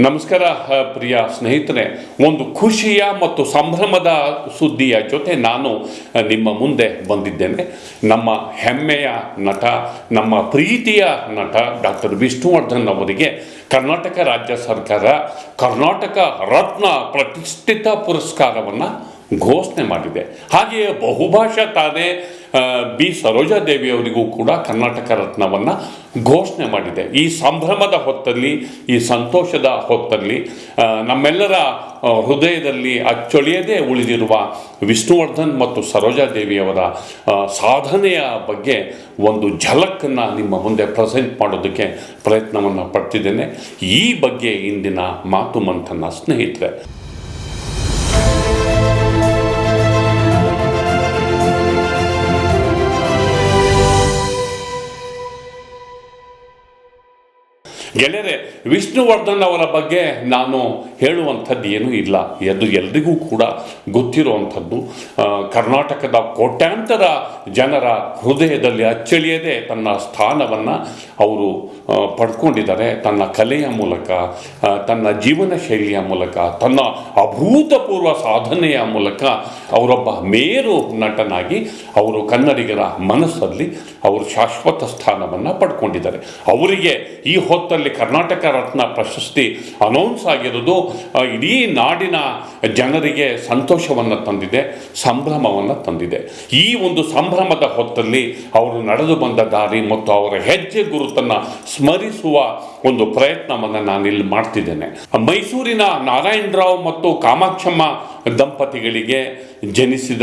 ನಮಸ್ಕಾರ ಪ್ರಿಯ ಸ್ನೇಹಿತರೆ. ಒಂದು ಖುಷಿಯ ಮತ್ತು ಸಂಭ್ರಮದ ಸುದ್ದಿಯ ಜೊತೆ ನಾನು ನಿಮ್ಮ ಮುಂದೆ ಬಂದಿದ್ದೇನೆ. ನಮ್ಮ ಹೆಮ್ಮೆಯ ನಟ, ನಮ್ಮ ಪ್ರೀತಿಯ ನಟ ಡಾಕ್ಟರ್ ವಿಷ್ಣುವರ್ಧನ್ ಅವರಿಗೆ ಕರ್ನಾಟಕ ರಾಜ್ಯ ಸರ್ಕಾರ ಕರ್ನಾಟಕ ರತ್ನ ಪ್ರತಿಷ್ಠಿತ ಪುರಸ್ಕಾರವನ್ನು ಘೋಷಣೆ ಮಾಡಿದೆ. ಹಾಗೆಯೇ ಬಹುಭಾಷಾ ತಾನೇ ಬಿ ಬಿ. ಸರೋಜಾದೇವಿ ಅವರಿಗೂ ಕೂಡ ಕರ್ನಾಟಕ ರತ್ನವನ್ನು ಘೋಷಣೆ ಮಾಡಿದೆ. ಈ ಸಂಭ್ರಮದ ಹೊತ್ತಲ್ಲಿ, ಈ ಸಂತೋಷದ ಹೊತ್ತಲ್ಲಿ ನಮ್ಮೆಲ್ಲರ ಹೃದಯದಲ್ಲಿ ಅಚ್ಚೊಳಿಯದೇ ಉಳಿದಿರುವ ವಿಷ್ಣುವರ್ಧನ್ ಮತ್ತು ಸರೋಜಾದೇವಿಯವರ ದೇವಿಯವರ ಸಾಧನೆಯ ಬಗ್ಗೆ ಒಂದು ಝಲಕ್ಕನ್ನು ನಿಮ್ಮ ಮುಂದೆ ಪ್ರೆಸೆಂಟ್ ಮಾಡೋದಕ್ಕೆ ಪ್ರಯತ್ನವನ್ನು ಪಡ್ತಿದ್ದೇನೆ. ಈ ಬಗ್ಗೆ ಇಂದಿನ ಮಾತು ಮಂಥನ ಸ್ನೇಹಿತರೆ. ಗೆಳೆಯರೆ, ವಿಷ್ಣುವರ್ಧನ್ ಅವರ ಬಗ್ಗೆ ನಾನು ಹೇಳುವಂಥದ್ದು ಏನೂ ಇಲ್ಲ. ಅದು ಎಲ್ರಿಗೂ ಕೂಡ ಗೊತ್ತಿರುವಂಥದ್ದು. ಕರ್ನಾಟಕದ ಕೋಟ್ಯಾಂತರ ಜನರ ಹೃದಯದಲ್ಲಿ ಅಚ್ಚಳಿಯದೆ ತನ್ನ ಸ್ಥಾನವನ್ನು ಅವರು ಪಡ್ಕೊಂಡಿದ್ದಾರೆ. ತನ್ನ ಕಲೆಯ ಮೂಲಕ ತನ್ನ ಜೀವನ ಶೈಲಿಯ ಮೂಲಕ, ತನ್ನ ಅಭೂತಪೂರ್ವ ಸಾಧನೆಯ ಮೂಲಕ ಅವರೊಬ್ಬ ಮೇರು ನಟನಾಗಿ ಅವರು ಕನ್ನಡಿಗರ ಮನಸ್ಸಲ್ಲಿ ಅವರು ಶಾಶ್ವತ ಸ್ಥಾನವನ್ನು ಪಡ್ಕೊಂಡಿದ್ದಾರೆ. ಅವರಿಗೆ ಈ ಹೊತ್ತಲ್ಲಿ ಕರ್ನಾಟಕ ರತ್ನ ಪ್ರಶಸ್ತಿ ಅನೌನ್ಸ್ ಆಗಿರೋದು ಇಡೀ ನಾಡಿನ ಜನರಿಗೆ ಸಂತೋಷವನ್ನು ತಂದಿದೆ, ಸಂಭ್ರಮವನ್ನು ತಂದಿದೆ. ಈ ಒಂದು ಸಂಭ್ರಮದ ಹೊತ್ತಲ್ಲಿ ಅವರು ನಡೆದು ಬಂದ ದಾರಿ ಮತ್ತು ಅವರ ಹೆಜ್ಜೆ ಗುರುತನ್ನು ಸ್ಮರಿಸುವ ಒಂದು ಪ್ರಯತ್ನವನ್ನು ನಾನು ಇಲ್ಲಿ ಮಾಡ್ತಿದ್ದೇನೆ. ಮೈಸೂರಿನ ನಾರಾಯಣರಾವ್ ಮತ್ತು ಕಾಮಾಕ್ಷಮ್ಮ ದಂಪತಿಗಳಿಗೆ ಜನಿಸಿದ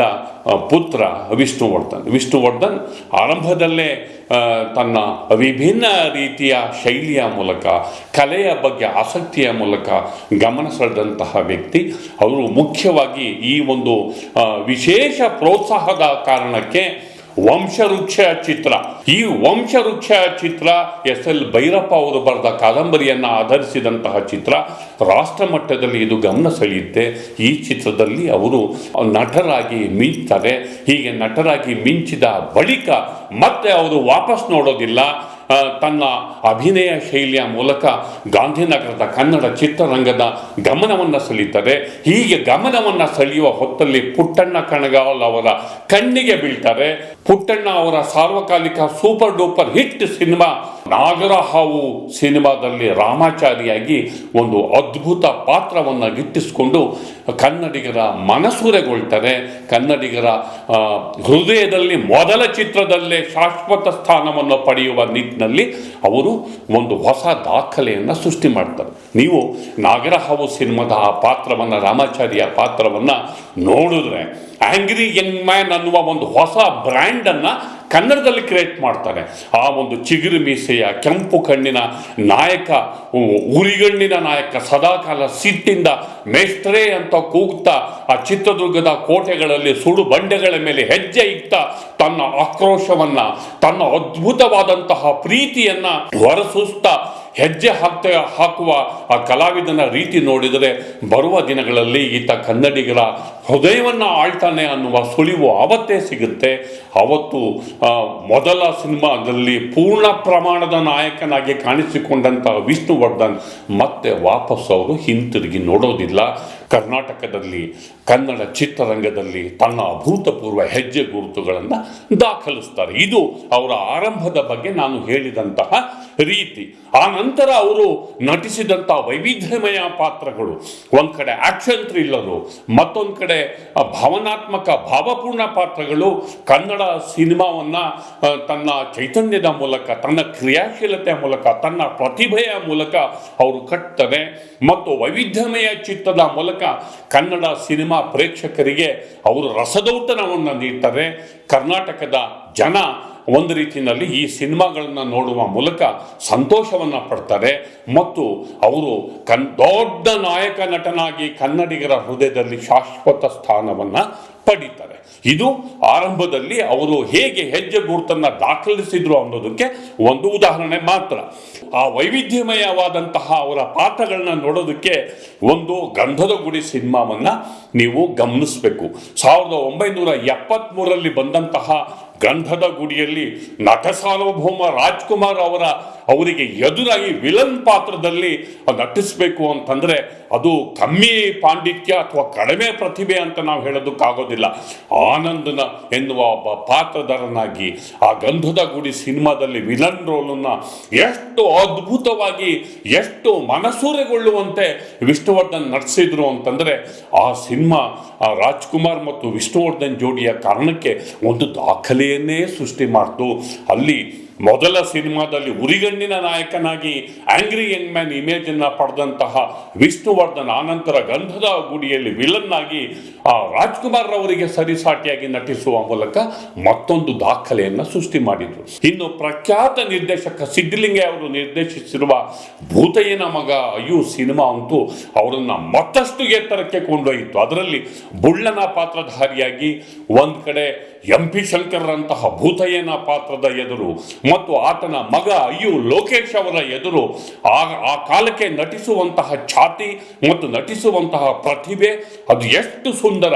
ಪುತ್ರ ವಿಷ್ಣುವರ್ಧನ್. ವಿಷ್ಣುವರ್ಧನ್ ಆರಂಭದಲ್ಲೇ ತನ್ನ ವಿಭಿನ್ನ ರೀತಿಯ ಶೈಲಿಯ ಮೂಲಕ, ಕಲೆಯ ಬಗ್ಗೆ ಆಸಕ್ತಿಯ ಮೂಲಕ ಗಮನ ಸೆಳೆದಂತಹ ವ್ಯಕ್ತಿ. ಅವರು ಮುಖ್ಯವಾಗಿ ಈ ಒಂದು ವಿಶೇಷ ಪ್ರೋತ್ಸಾಹದ ಕಾರಣಕ್ಕೆ ವಂಶವೃಕ್ಷ ಚಿತ್ರ ಈ ವಂಶವೃಕ್ಷ ಚಿತ್ರ ಎಸ್ ಎಲ್ ಭೈರಪ್ಪ ಅವರು ಬರೆದ ಕಾದಂಬರಿಯನ್ನು ಆಧರಿಸಿದಂತಹ ಚಿತ್ರ. ರಾಷ್ಟ್ರ ಮಟ್ಟದಲ್ಲಿ ಇದು ಗಮನ ಸೆಳೆಯುತ್ತೆ. ಈ ಚಿತ್ರದಲ್ಲಿ ಅವರು ನಟರಾಗಿ ಮಿಂಚ್ತಾರೆ. ಹೀಗೆ ನಟರಾಗಿ ಮಿಂಚಿದ ಬಳಿಕ ಮತ್ತೆ ಅವರು ವಾಪಸ್ ನೋಡೋದಿಲ್ಲ. ತನ್ನ ಅಭಿನಯ ಶೈಲಿಯ ಮೂಲಕ ಗಾಂಧಿನಗರದ ಕನ್ನಡ ಚಿತ್ರರಂಗದ ಗಮನವನ್ನು ಸೆಳೀತಾರೆ ಹೀಗೆ ಗಮನವನ್ನು ಸೆಳೆಯುವ ಹೊತ್ತಲ್ಲಿ ಪುಟ್ಟಣ್ಣ ಕಣಗಾವಲ್ ಅವರ ಕಣ್ಣಿಗೆ ಬೀಳ್ತಾರೆ. ಪುಟ್ಟಣ್ಣ ಅವರ ಸಾರ್ವಕಾಲಿಕ super duper hit cinema Nagarahavu ಸಿನಿಮಾದಲ್ಲಿ ರಾಮಾಚಾರಿಯಾಗಿ ಒಂದು ಅದ್ಭುತ ಪಾತ್ರವನ್ನು ಗಿಟ್ಟಿಸಿಕೊಂಡು ಕನ್ನಡಿಗರ ಮನಸೂರೆಗೊಳ್ತಾರೆ ಕನ್ನಡಿಗರ ಹೃದಯದಲ್ಲಿ ಮೊದಲ ಚಿತ್ರದಲ್ಲೇ ಶಾಶ್ವತ ಸ್ಥಾನವನ್ನು ಪಡೆಯುವ ನಿಟ್ಟಿನಲ್ಲಿ ಅವರು ಒಂದು ಹೊಸ ದಾಖಲೆಯನ್ನು ಸೃಷ್ಟಿ ಮಾಡ್ತಾರೆ. ನೀವು ನಾಗರಹಾವು ಸಿನಿಮಾದ ಆ ಪಾತ್ರವನ್ನು, ರಾಮಾಚಾರಿಯ ಪಾತ್ರವನ್ನು ನೋಡಿದ್ರೆ ಆಂಗ್ರಿ ಯಂಗ್ ಮ್ಯಾನ್ ಅನ್ನುವ ಒಂದು ಹೊಸ ಬ್ರ್ಯಾಂಡನ್ನು ಕನ್ನಡದಲ್ಲಿ ಕ್ರಿಯೇಟ್ ಮಾಡ್ತಾನೆ. ಆ ಒಂದು ಚಿಗುರು ಮೀಸೆಯ ಕೆಂಪು ಕಣ್ಣಿನ ನಾಯಕ, ಉರಿಗಣ್ಣಿನ ನಾಯಕ, ಸದಾಕಾಲ ಸಿಟ್ಟಿಂದ ಮೇಸ್ತ್ರೇ ಅಂತ ಕೂಗ್ತಾ, ಆ ಚಿತ್ರದುರ್ಗದ ಕೋಟೆಗಳಲ್ಲಿ ಸುಡು ಬಂಡೆಗಳ ಮೇಲೆ ಹೆಜ್ಜೆ ಇಟ್ಟ ತನ್ನ ಆಕ್ರೋಶವನ್ನ, ತನ್ನ ಅದ್ಭುತವಾದಂತಹ ಪ್ರೀತಿಯನ್ನ ಹೊರಸೂಸ್ತಾ ಹೆಜ್ಜೆ ಹಾಕ್ತ ಹಾಕುವ ಆ ಕಲಾವಿದನ ರೀತಿ ನೋಡಿದರೆ ಬರುವ ದಿನಗಳಲ್ಲಿ ಈತ ಕನ್ನಡಿಗರ ಹೃದಯವನ್ನು ಆಳ್ತಾನೆ ಅನ್ನುವ ಸುಳಿವು ಆವತ್ತೇ ಸಿಗುತ್ತೆ. ಅವತ್ತು ಮೊದಲ ಸಿನಿಮಾದಲ್ಲಿ ಪೂರ್ಣ ಪ್ರಮಾಣದ ನಾಯಕನಾಗಿ ಕಾಣಿಸಿಕೊಂಡಂತಹ ವಿಷ್ಣುವರ್ಧನ್ ಮತ್ತೆ ವಾಪಸ್ ಅವರು ಹಿಂತಿರುಗಿ ನೋಡೋದಿಲ್ಲ. ಕರ್ನಾಟಕದಲ್ಲಿ, ಕನ್ನಡ ಚಿತ್ರರಂಗದಲ್ಲಿ ತನ್ನ ಅಭೂತಪೂರ್ವ ಹೆಜ್ಜೆ ಗುರುತುಗಳನ್ನು ದಾಖಲಿಸ್ತಾರೆ. ಇದು ಅವರ ಆರಂಭದ ಬಗ್ಗೆ ನಾನು ಹೇಳಿದಂತಹ ರೀತಿ. ಆ ನಂತರ ಅವರು ನಟಿಸಿದಂತಹ ವೈವಿಧ್ಯಮಯ ಪಾತ್ರಗಳು. ಒಂದು ಕಡೆ ಆಕ್ಷನ್ ಥ್ರಿಲ್ಲರು, ಮತ್ತೊಂದು ಕಡೆ ಭಾವನಾತ್ಮಕ, ಭಾವಪೂರ್ಣ ಪಾತ್ರಗಳು ಕನ್ನಡ ಸಿನಿಮಾವನ್ನ ತನ್ನ ಚೈತನ್ಯದ ಮೂಲಕ, ತನ್ನ ಕ್ರಿಯಾಶೀಲತೆಯ ಮೂಲಕ, ತನ್ನ ಪ್ರತಿಭೆಯ ಮೂಲಕ ಅವರು ಕಟ್ತಾರೆ ಮತ್ತು ವೈವಿಧ್ಯಮಯ ಚಿತ್ರದ ಮೂಲಕ ಕನ್ನಡ ಸಿನಿಮಾ ಪ್ರೇಕ್ಷಕರಿಗೆ ಅವರು ರಸದೌತಣವನ್ನು ನೀಡ್ತಾರೆ ಕರ್ನಾಟಕದ ಜನ ಒಂದು ರೀತಿಯಲ್ಲಿ ಈ ಸಿನಿಮಾಗಳನ್ನು ನೋಡುವ ಮೂಲಕ ಸಂತೋಷವನ್ನು ಪಡ್ತಾರೆ ಮತ್ತು ಅವರು ಕನ್, ದೊಡ್ಡ ನಾಯಕ ನಟನಾಗಿ ಕನ್ನಡಿಗರ ಹೃದಯದಲ್ಲಿ ಶಾಶ್ವತ ಸ್ಥಾನವನ್ನು ಪಡೀತಾರೆ. ಇದು ಆರಂಭದಲ್ಲಿ ಅವರು ಹೇಗೆ ಹೆಜ್ಜೆ ಗುರುತನ್ನು ದಾಖಲಿಸಿದ್ರು ಅನ್ನೋದಕ್ಕೆ ಒಂದು ಉದಾಹರಣೆ ಮಾತ್ರ. ಆ ವೈವಿಧ್ಯಮಯವಾದಂತಹ ಅವರ ಪಾತ್ರಗಳನ್ನ ನೋಡೋದಕ್ಕೆ ಒಂದು ಗಂಧದ ಗುಡಿ ಸಿನಿಮಾವನ್ನ ನೀವು ಗಮನಿಸಬೇಕು. ಸಾವಿರದ ಒಂಬೈನೂರ ಎಪ್ಪತ್ತ್ಮೂರರಲ್ಲಿ ಬಂದಂತಹ ಗಂಧದ ಗುಡಿಯಲ್ಲಿ ನಟ ಸಾರ್ವಭೌಮ ರಾಜ್ಕುಮಾರ್ ಅವರ ಅವರಿಗೆ ಎದುರಾಗಿ ವಿಲನ್ ಪಾತ್ರದಲ್ಲಿ ನಟಿಸಬೇಕು ಅಂತಂದ್ರೆ ಅದು ಕಮ್ಮಿ ಪಾಂಡಿತ್ಯ ಅಥವಾ ಕಡಿಮೆ ಪ್ರತಿಭೆ ಅಂತ ನಾವು ಹೇಳೋದಕ್ಕಾಗೋದಿಲ್ಲ. ಆನಂದನ ಎನ್ನುವ ಒಬ್ಬ ಪಾತ್ರಧಾರನಾಗಿ ಆ ಗಂಧದ ಗುಡಿ ಸಿನಿಮಾದಲ್ಲಿ ವಿಲನ್ ರೋಲನ್ನು ಎಷ್ಟು ಅದ್ಭುತವಾಗಿ, ಎಷ್ಟು ಮನಸೂರೆಗೊಳ್ಳುವಂತೆ ವಿಷ್ಣುವರ್ಧನ್ ನಟಿಸಿದ್ರು ಅಂತಂದ್ರೆ ಆ ಸಿನಿಮಾ, ಆ ರಾಜ್ಕುಮಾರ್ ಮತ್ತು ವಿಷ್ಣುವರ್ಧನ್ ಜೋಡಿಯ ಕಾರಣಕ್ಕೆ ಒಂದು ದಾಖಲೆಯನ್ನೇ ಸೃಷ್ಟಿ ಮಾಡ್ತು. ಅಲ್ಲಿ ಮೊದಲ ಸಿನಿಮಾದಲ್ಲಿ ಉರಿಗಣ್ಣಿನ ನಾಯಕನಾಗಿ ಆಂಗ್ರಿ ಯಂಗ್ ಮ್ಯಾನ್ ಇಮೇಜ್ ಅನ್ನ ಪಡೆದಂತಹ ವಿಷ್ಣುವರ್ಧನ್, ಆನಂತರ ಗಂಧದ ಗುಡಿಯಲ್ಲಿ ವಿಲನ್ ಆಗಿ ಆ ರಾಜ್ಕುಮಾರ್ ಅವರಿಗೆ ಸರಿಸಾಟಿಯಾಗಿ ನಟಿಸುವ ಮೂಲಕ ಮತ್ತೊಂದು ದಾಖಲೆಯನ್ನ ಸೃಷ್ಟಿ ಮಾಡಿದ್ರು. ಇನ್ನು ಪ್ರಖ್ಯಾತ ನಿರ್ದೇಶಕ ಸಿದ್ಧಲಿಂಗ ಅವರು ನಿರ್ದೇಶಿಸಿರುವ ಭೂತಯ್ಯನ ಮಗ ಅಯ್ಯು ಸಿನಿಮಾ ಅಂತೂ ಅವರನ್ನ ಮತ್ತಷ್ಟು ಎತ್ತರಕ್ಕೆ ಕೊಂಡೊಯ್ಯಿತು. ಅದರಲ್ಲಿ ಬುಳ್ಳನ ಪಾತ್ರಧಾರಿಯಾಗಿ ಒಂದ್ ಕಡೆ ಎಂ ಪಿ ಶಂಕರ್ರಂತಹ ಭೂತಯ್ಯನ ಪಾತ್ರದ ಎದುರು ಮತ್ತು ಆತನ ಮಗ ಅಯ್ಯು ಲೋಕೇಶ್ ಅವರ ಎದುರು ಆ ಆ ಕಾಲಕ್ಕೆ ನಟಿಸುವಂತಹ ಛಾತಿ ಮತ್ತು ನಟಿಸುವಂತಹ ಪ್ರತಿಭೆ, ಅದು ಎಷ್ಟು ಸುಂದರ.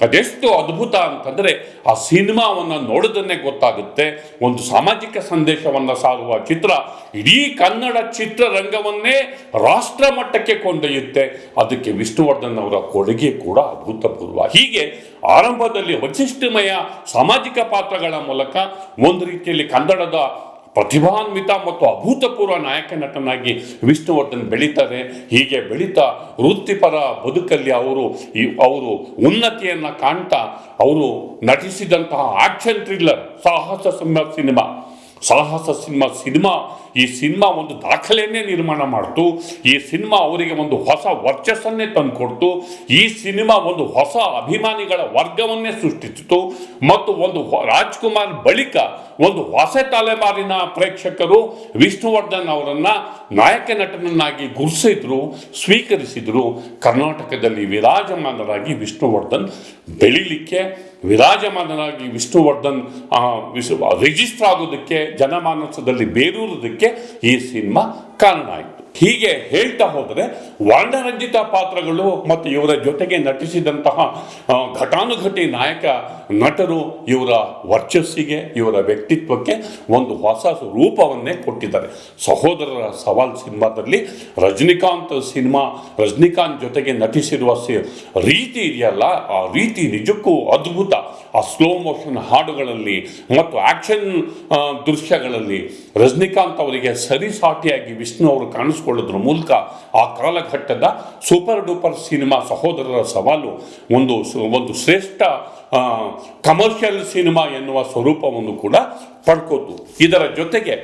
ಅದೆಷ್ಟು ಅದ್ಭುತ ಅಂತಂದರೆ ಆ ಸಿನಿಮಾವನ್ನು ನೋಡೋದನ್ನೇ ಗೊತ್ತಾಗುತ್ತೆ. ಒಂದು ಸಾಮಾಜಿಕ ಸಂದೇಶವನ್ನು ಸಾರುವ ಚಿತ್ರ ಇಡೀ ಕನ್ನಡ ಚಿತ್ರರಂಗವನ್ನೇ ರಾಷ್ಟ್ರ ಮಟ್ಟಕ್ಕೆ ಕೊಂಡೊಯ್ಯುತ್ತೆ. ಅದಕ್ಕೆ ವಿಷ್ಣುವರ್ಧನ್ ಅವರ ಕೊಡುಗೆ ಕೂಡ ಅಭೂತಪೂರ್ವ ಹೀಗೆ ಆರಂಭದಲ್ಲಿ ವೈಶಿಷ್ಟ್ಯಮಯ ಸಾಮಾಜಿಕ ಪಾತ್ರಗಳ ಮೂಲಕ ಒಂದು ರೀತಿಯಲ್ಲಿ ಕನ್ನಡದ ಪ್ರತಿಭಾನ್ವಿತ ಮತ್ತು ಅಭೂತಪೂರ್ವ ನಾಯಕ ನಟನಾಗಿ ವಿಷ್ಣುವರ್ಧನ್ ಬೆಳೀತಾರೆ. ಹೀಗೆ ಬೆಳೀತಾ ವೃತ್ತಿಪರ ಬದುಕಲ್ಲಿ ಅವರು ಈ ಅವರು ಉನ್ನತಿಯನ್ನು ಕಾಣ್ತಾ ಅವರು ನಟಿಸಿದಂತಹ ಆಕ್ಷನ್ ಥ್ರಿಲ್ಲರ್, ಸಾಹಸ ಸಿನಿಮಾ ಸಿನಿಮಾ. ಸಾಹಸ ಸಿನಿಮಾ ಸಿನಿಮಾ, ಈ ಸಿನಿಮಾ ಒಂದು ದಾಖಲೆಯನ್ನೇ ನಿರ್ಮಾಣ ಮಾಡ್ತು. ಈ ಸಿನಿಮಾ ಅವರಿಗೆ ಒಂದು ಹೊಸ ವರ್ಚಸ್ಸನ್ನೇ ತಂದುಕೊಡ್ತು. ಈ ಸಿನಿಮಾ ಒಂದು ಹೊಸ ಅಭಿಮಾನಿಗಳ ವರ್ಗವನ್ನೇ ಸೃಷ್ಟಿಸಿತು. ಮತ್ತು ಒಂದು ರಾಜ್ಕುಮಾರ್ ಬಳಿಕ ಒಂದು ಹೊಸ ತಲೆಮಾರಿನ ಪ್ರೇಕ್ಷಕರು ವಿಷ್ಣುವರ್ಧನ್ ಅವರನ್ನ ನಾಯಕ ನಟನನ್ನಾಗಿ ಗುರುಸಿದ್ರು, ಸ್ವೀಕರಿಸಿದ್ರು. ಕರ್ನಾಟಕದಲ್ಲಿ ವಿರಾಜಮಾನರಾಗಿ ವಿಷ್ಣುವರ್ಧನ್ ಬೆಳಿಲಿಕ್ಕೆ ವಿರಾಜಮಾನರಾಗಿ ವಿಷ್ಣುವರ್ಧನ್ ರಿಜಿಸ್ಟರ್ ಆಗೋದಕ್ಕೆ, ಜನಮಾನಸದಲ್ಲಿ ಬೇರೂರೋದಕ್ಕೆ ಈ ಸಿನಿಮಾ ಕಾರಣ ಆಯಿತು. ಹೀಗೆ ಹೇಳ್ತಾ ಹೋದರೆ, ವರ್ಣರಂಜಿತ ಪಾತ್ರಗಳು ಮತ್ತು ಇವರ ಜೊತೆಗೆ ನಟಿಸಿದಂತಹ ಘಟಾನುಘಟಿ ನಾಯಕ ನಟರು ಇವರ ವರ್ಚಸ್ಸಿಗೆ, ಇವರ ವ್ಯಕ್ತಿತ್ವಕ್ಕೆ ಒಂದು ಹೊಸ ರೂಪವನ್ನೇ ಕೊಟ್ಟಿದ್ದಾರೆ. ಸಹೋದರರ ಸವಾಲ್ ಸಿನಿಮಾದಲ್ಲಿ ರಜನಿಕಾಂತ್ ಸಿನಿಮಾ, ರಜನಿಕಾಂತ್ ಜೊತೆಗೆ ನಟಿಸಿರುವ ರೀತಿ ಇದೆಯಲ್ಲ, ಆ ರೀತಿ ನಿಜಕ್ಕೂ ಅದ್ಭುತ. ಆ ಸ್ಲೋ ಮೋಷನ್ ಹಾಡುಗಳಲ್ಲಿ ಮತ್ತು ಆಕ್ಷನ್ ದೃಶ್ಯಗಳಲ್ಲಿ ರಜನಿಕಾಂತ್ ಅವರಿಗೆ ಸರಿಸಾಟಿಯಾಗಿ ವಿಷ್ಣು ಅವರು ಕಾಣಿಸ್ಕೊಳ್ಳೋದ್ರ ಮೂಲಕ ಆ ಕಾಲಘಟ್ಟದ ಸೂಪರ್ ಡೂಪರ್ ಸಿನಿಮಾ ಸಹೋದರರ ಸವಾಲು ಒಂದು ಒಂದು ಶ್ರೇಷ್ಠ ಕಮರ್ಷಿಯಲ್ ಸಿನಿಮಾ ಎನ್ನುವ ಸ್ವರೂಪವನ್ನು ಕೂಡ ಪಡ್ಕೋತು. ಇದರ ಜೊತೆಗೆ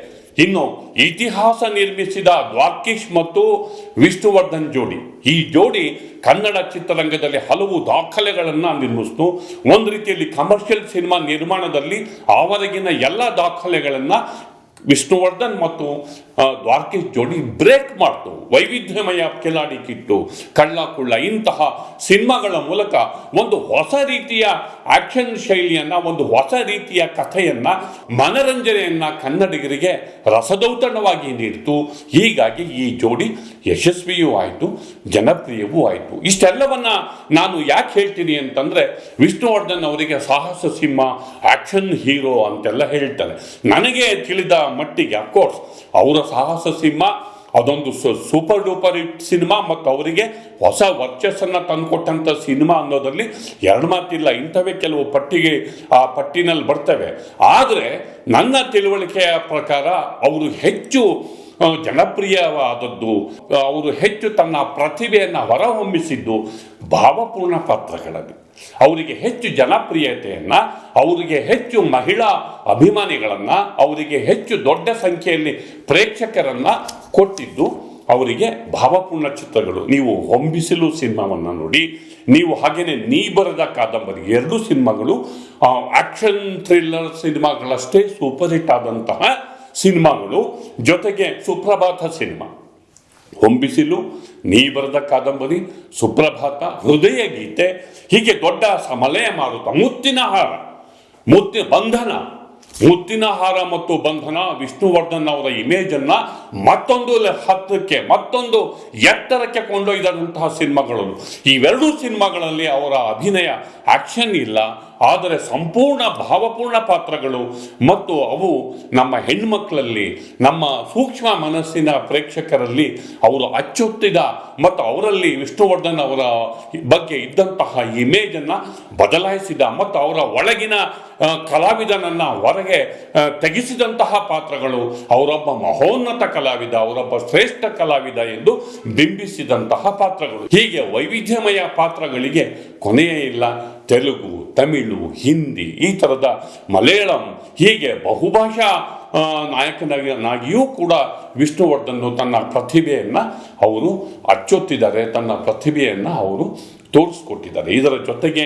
ಇನ್ನು ಇತಿಹಾಸ ನಿರ್ಮಿಸಿದ ದ್ವಾರ್ಕೀಶ್ ಮತ್ತು ವಿಷ್ಣುವರ್ಧನ್ ಜೋಡಿ. ಈ ಜೋಡಿ ಕನ್ನಡ ಚಿತ್ರರಂಗದಲ್ಲಿ ಹಲವು ದಾಖಲೆಗಳನ್ನು ನಿರ್ಮಿಸ್ತು. ಒಂದು ರೀತಿಯಲ್ಲಿ ಕಮರ್ಷಿಯಲ್ ಸಿನಿಮಾ ನಿರ್ಮಾಣದಲ್ಲಿ ಆವರೆಗಿನ ಎಲ್ಲ ದಾಖಲೆಗಳನ್ನು ವಿಷ್ಣುವರ್ಧನ್ ಮತ್ತು ದ್ವಾರಕೀಶ್ ಜೋಡಿ ಬ್ರೇಕ್ ಮಾಡ್ತು. ವೈವಿಧ್ಯಮಯ ಖಿಲಾಡಿ ಕಿಟ್ಟು ಕಳ್ಳ ಕುಳ್ಳ ಇಂತಹ ಸಿನಿಮಾಗಳ ಮೂಲಕ ಒಂದು ಹೊಸ ರೀತಿಯ ಆಕ್ಷನ್ ಶೈಲಿಯನ್ನ, ಒಂದು ಹೊಸ ರೀತಿಯ ಕಥೆಯನ್ನ, ಮನರಂಜನೆಯನ್ನ ಕನ್ನಡಿಗರಿಗೆ ರಸದೌತಣವಾಗಿ ನೀಡಿತು. ಹೀಗಾಗಿ ಈ ಜೋಡಿ ಯಶಸ್ವಿಯೂ ಆಯಿತು, ಜನಪ್ರಿಯವೂ ಆಯಿತು. ಇಷ್ಟೆಲ್ಲವನ್ನ ನಾನು ಯಾಕೆ ಹೇಳ್ತೀನಿ ಅಂತಂದ್ರೆ, ವಿಷ್ಣುವರ್ಧನ್ ಅವರಿಗೆ ಸಾಹಸ ಸಿಂಹ ಆಕ್ಷನ್ ಹೀರೋ ಅಂತೆಲ್ಲ ಹೇಳ್ತಾರೆ. ನನಗೆ ತಿಳಿದ ಮಟ್ಟಿಗೆ ಅಫ್ಕೋರ್ಸ್ ಅವರ ಸಾಹಸ ಸಿಂಹ ಅದೊಂದು ಸೂಪರ್ ಡೂಪರ್ ಹಿಟ್ ಸಿನಿಮಾ ಮತ್ತು ಅವರಿಗೆ ಹೊಸ ವರ್ಚಸ್ಸನ್ನ ತಂದುಕೊಟ್ಟಂಥ ಸಿನಿಮಾ ಅನ್ನೋದರಲ್ಲಿ ಎರಡು ಮಾತಿಲ್ಲ, ಇಂಥವೇ ಕೆಲವು ಪಟ್ಟಿಗೆ, ಆ ಪಟ್ಟಿನಲ್ಲಿ ಬರ್ತವೆ. ಆದರೆ ನನ್ನ ತಿಳುವಳಿಕೆಯ ಪ್ರಕಾರ ಅವರು ಹೆಚ್ಚು ಜನಪ್ರಿಯವಾದದ್ದು ಅವರು ಹೆಚ್ಚು ತನ್ನ ಪ್ರತಿಭೆಯನ್ನು ಹೊರಹೊಮ್ಮಿಸಿದ್ದು ಭಾವಪೂರ್ಣ ಪಾತ್ರಗಳಲ್ಲಿ. ಅವರಿಗೆ ಹೆಚ್ಚು ಜನಪ್ರಿಯತೆಯನ್ನ, ಅವರಿಗೆ ಹೆಚ್ಚು ಮಹಿಳಾ ಅಭಿಮಾನಿಗಳನ್ನ, ಅವರಿಗೆ ಹೆಚ್ಚು ದೊಡ್ಡ ಸಂಖ್ಯೆಯಲ್ಲಿ ಪ್ರೇಕ್ಷಕರನ್ನು ಕೊಟ್ಟಿದ್ದು ಅವರಿಗೆ ಭಾವಪೂರ್ಣ ಚಿತ್ರಗಳು. ನೀವು ಹೊಂಬಿಸಿಲು ಸಿನಿಮಾವನ್ನು ನೋಡಿ, ನೀವು ಹಾಗೇನೆ ನೀ ಬರೆದ ಕಾದಂಬರಿ ಎರಡು ಸಿನಿಮಾಗಳು ಆಕ್ಷನ್ ಥ್ರಿಲ್ಲರ್ ಸಿನಿಮಾಗಳಷ್ಟೇ ಸೂಪರ್ ಹಿಟ್ ಆದಂತಹ ಸಿನಿಮಾಗಳು, ಜೊತೆಗೆ ಸುಪ್ರಭಾತ ಸಿನಿಮಾ. ಹೊಂಬಿಸಿಲು, ನೀ ಬರೆದ ಕಾದಂಬರಿ, ಸುಪ್ರಭಾತ, ಹೃದಯ ಗೀತೆ, ಹೀಗೆ ದೊಡ್ಡ ಸಮಲಯ ಮಾರುತ ಮುತ್ತಿನ ಹಾರ, ಮುತ್ತಿ ಬಂಧನ, ಮುತ್ತಿನ ಹಾರ ಮತ್ತು ಬಂಧನ, ವಿಷ್ಣುವರ್ಧನ್ ಅವರ ಇಮೇಜ್ ಅನ್ನ ಮತ್ತೊಂದು ಹತ್ತಕ್ಕೆ, ಮತ್ತೊಂದು ಎತ್ತರಕ್ಕೆ ಕೊಂಡೊಯ್ದಂತಹ ಸಿನಿಮಾಗಳು. ಇವೆರಡೂ ಸಿನಿಮಾಗಳಲ್ಲಿ ಅವರ ಅಭಿನಯ ಆಕ್ಷನ್ ಇಲ್ಲ. ಆದರೆ ಸಂಪೂರ್ಣ ಭಾವಪೂರ್ಣ ಪಾತ್ರಗಳು ಮತ್ತು ಅವು ನಮ್ಮ ಹೆಣ್ಮಕ್ಕಳಲ್ಲಿ ನಮ್ಮ ಸೂಕ್ಷ್ಮ ಮನಸ್ಸಿನ ಪ್ರೇಕ್ಷಕರಲ್ಲಿ ಅವರು ಅಚ್ಚೊತ್ತಿದ ಮತ್ತು ಅವರಲ್ಲಿ ವಿಷ್ಣುವರ್ಧನ್ ಅವರ ಬಗ್ಗೆ ಇದ್ದಂತಹ ಇಮೇಜನ್ನು ಬದಲಾಯಿಸಿದ ಮತ್ತು ಅವರ ಒಳಗಿನ ಕಲಾವಿದನನ್ನು ಹೊರಗೆ ತೆಗೆಸಿದಂತಹ ಪಾತ್ರಗಳು ಅವರೊಬ್ಬ ಮಹೋನ್ನತ ಕಲಾವಿದ, ಅವರೊಬ್ಬ ಶ್ರೇಷ್ಠ ಕಲಾವಿದ ಎಂದು ಬಿಂಬಿಸಿದಂತಹ ಪಾತ್ರಗಳು. ಹೀಗೆ ವೈವಿಧ್ಯಮಯ ಪಾತ್ರಗಳಿಗೆ ಕೊನೆಯೇ ಇಲ್ಲ. ತೆಲುಗು, ತಮಿಳು, ಹಿಂದಿ ಈ ಥರದ ಮಲಯಾಳಂ ಹೀಗೆ ಬಹುಭಾಷಾ ನಾಯಕನಾಗಿಯೂ ಕೂಡ ವಿಷ್ಣುವರ್ಧನ್ ತನ್ನ ಪ್ರತಿಭೆಯನ್ನು ಅವರು ಅಚ್ಚೊತ್ತಿದ್ದಾರೆ, ತನ್ನ ಪ್ರತಿಭೆಯನ್ನು ಅವರು ತೋರಿಸ್ಕೊಟ್ಟಿದ್ದಾರೆ. ಇದರ ಜೊತೆಗೆ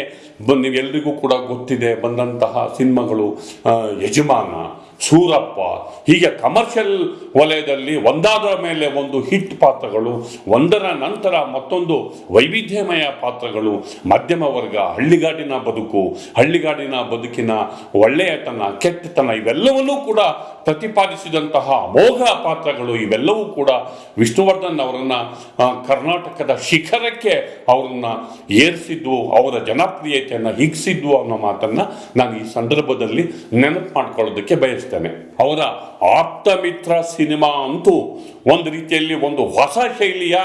ಬ- ನೀವೆಲ್ಲರಿಗೂ ಕೂಡ ಗೊತ್ತಿದೆ, ಬಂದಂತಹ ಸಿನಿಮಾಗಳು ಯಜಮಾನ ಸೂರಪ್ಪ. ಹೀಗೆ ಕಮರ್ಷಿಯಲ್ ವಲಯದಲ್ಲಿ ಒಂದಾದ ಮೇಲೆ ಒಂದು ಹಿಟ್ ಪಾತ್ರಗಳು, ಒಂದರ ನಂತರ ಮತ್ತೊಂದು ವೈವಿಧ್ಯಮಯ ಪಾತ್ರಗಳು. ಮಧ್ಯಮ ವರ್ಗ, ಹಳ್ಳಿಗಾಡಿನ ಬದುಕು, ಹಳ್ಳಿಗಾಡಿನ ಬದುಕಿನ ಒಳ್ಳೆಯತನ ಕೆಟ್ಟತನ ಇವೆಲ್ಲವನ್ನೂ ಕೂಡ ಪ್ರತಿಪಾದಿಸಿದಂತಹ ಅಮೋಘ ಪಾತ್ರಗಳು ಇವೆಲ್ಲವೂ ಕೂಡ ವಿಷ್ಣುವರ್ಧನ್ ಅವರನ್ನ ಕರ್ನಾಟಕದ ಶಿಖರಕ್ಕೆ ಅವರನ್ನ ಏರಿಸಿದ್ದು, ಅವರ ಜನಪ್ರಿಯತೆಯನ್ನು ಹಿಗ್ಸಿದ್ದು ಅನ್ನೋ ಮಾತನ್ನ ನಾನು ಈ ಸಂದರ್ಭದಲ್ಲಿ ನೆನಪು ಮಾಡ್ಕೊಳ್ಳೋದಕ್ಕೆ ಬಯಸ್ತೇನೆ. ಅವರ ಆಪ್ತ ಮಿತ್ರ ಸಿನಿಮಾ ಅಂತೂ ಒಂದು ರೀತಿಯಲ್ಲಿ ಒಂದು ಹೊಸ ಶೈಲಿಯ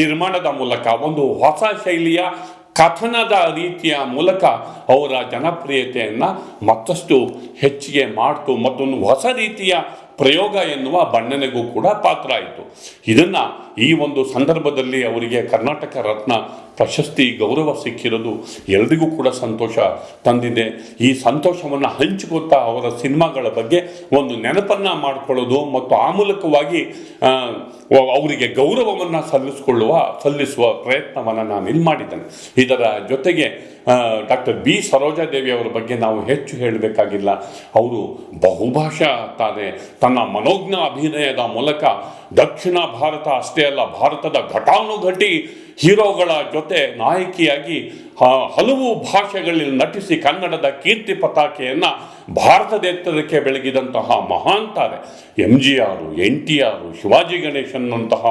ನಿರ್ಮಾಣದ ಮೂಲಕ, ಒಂದು ಹೊಸ ಶೈಲಿಯ ಕಥನದ ರೀತಿಯ ಮೂಲಕ ಅವರ ಜನಪ್ರಿಯತೆಯನ್ನು ಮತ್ತಷ್ಟು ಹೆಚ್ಚಿಗೆ ಮಾಡ್ತು. ಮತ್ತೊಂದು ಹೊಸ ರೀತಿಯ ಪ್ರಯೋಗ ಎನ್ನುವ ಬಣ್ಣನೆಗೂ ಕೂಡ ಪಾತ್ರ ಆಯಿತು ಇದನ್ನ ಈ ಒಂದು ಸಂದರ್ಭದಲ್ಲಿ ಅವರಿಗೆ ಕರ್ನಾಟಕ ರತ್ನ ಪ್ರಶಸ್ತಿ ಗೌರವ ಸಿಕ್ಕಿರೋದು ಎಲ್ರಿಗೂ ಕೂಡ ಸಂತೋಷ ತಂದಿದೆ. ಈ ಸಂತೋಷವನ್ನು ಹಂಚಿಕೊತಾ ಅವರ ಸಿನಿಮಾಗಳ ಬಗ್ಗೆ ಒಂದು ನೆನಪನ್ನು ಮಾಡಿಕೊಳ್ಳೋದು ಮತ್ತು ಆ ಮೂಲಕವಾಗಿ ಅವರಿಗೆ ಗೌರವವನ್ನು ಸಲ್ಲಿಸಿಕೊಳ್ಳುವ, ಸಲ್ಲಿಸುವ ಪ್ರಯತ್ನವನ್ನು ನಾನು ಇಲ್ಲಿ ಮಾಡಿದ್ದೇನೆ. ಇದರ ಜೊತೆಗೆ ಡಾಕ್ಟರ್ ಬಿ ಸರೋಜಾದೇವಿ ಅವರ ಬಗ್ಗೆ ನಾವು ಹೆಚ್ಚು ಹೇಳಬೇಕಾಗಿಲ್ಲ. ಅವರು ಬಹುಭಾಷಾ ತಾರೆ ತನ್ನ ಮನೋಜ್ಞ ಅಭಿನಯದ ಮೂಲಕ ದಕ್ಷಿಣ ಭಾರತ ಅಷ್ಟೇ ಅಲ್ಲ ಭಾರತದ ಘಟಾನುಘಟಿ ಹೀರೋಗಳ ಜೊತೆ ನಾಯಕಿಯಾಗಿ ಹಲವು ಭಾಷೆಗಳಲ್ಲಿ ನಟಿಸಿ ಕನ್ನಡದ ಕೀರ್ತಿ ಪತಾಕೆಯನ್ನು ಭಾರತದ ಎತ್ತರಕ್ಕೆ ಬೆಳಗಿದಂತಹ ಮಹಾನ್ ತಾರೆ M G R N T R Shivaji ಗಣೇಶನ್ನಂತಹ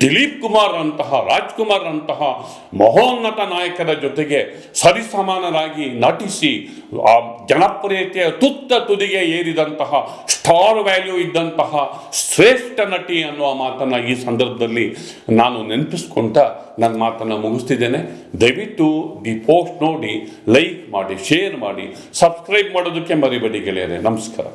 Dilip Kumar ಅಂತಹ, ರಾಜ್ಕುಮಾರ್ ಅಂತಹ ಮಹೋನ್ನತ ನಾಯಕರ ಜೊತೆಗೆ ಸರಿಸಮಾನರಾಗಿ ನಟಿಸಿ ಆ ಜನಪ್ರಿಯತೆಯ ತುತ್ತ ತುದಿಗೆ ಏರಿದಂತಹ ಸ್ಟಾರ್ ವ್ಯಾಲ್ಯೂ ಇದ್ದಂತಹ ಶ್ರೇಷ್ಠ ನಟಿ ಅನ್ನುವ ಮಾತನ್ನು ಈ ಸಂದರ್ಭದಲ್ಲಿ ನಾನು ನೆನಪಿಸ್ಕೊಂತ ನನ್ನ ಮಾತನ್ನು ಮುಗಿಸ್ತಿದ್ದೇನೆ. ದಯವಿಟ್ಟು ದಿ ಪೋಸ್ಟ್ ನೋಡಿ ಲೈಕ್ ಮಾಡಿ ಶೇರ್ ಮಾಡಿ ಸಬ್ಸ್ಕ್ರೈಬ್ ಮಾಡೋದಕ್ಕೆ ಮರಿಬೇಡಿ ಗೆಳೆಯರೆ. ನಮಸ್ಕಾರ.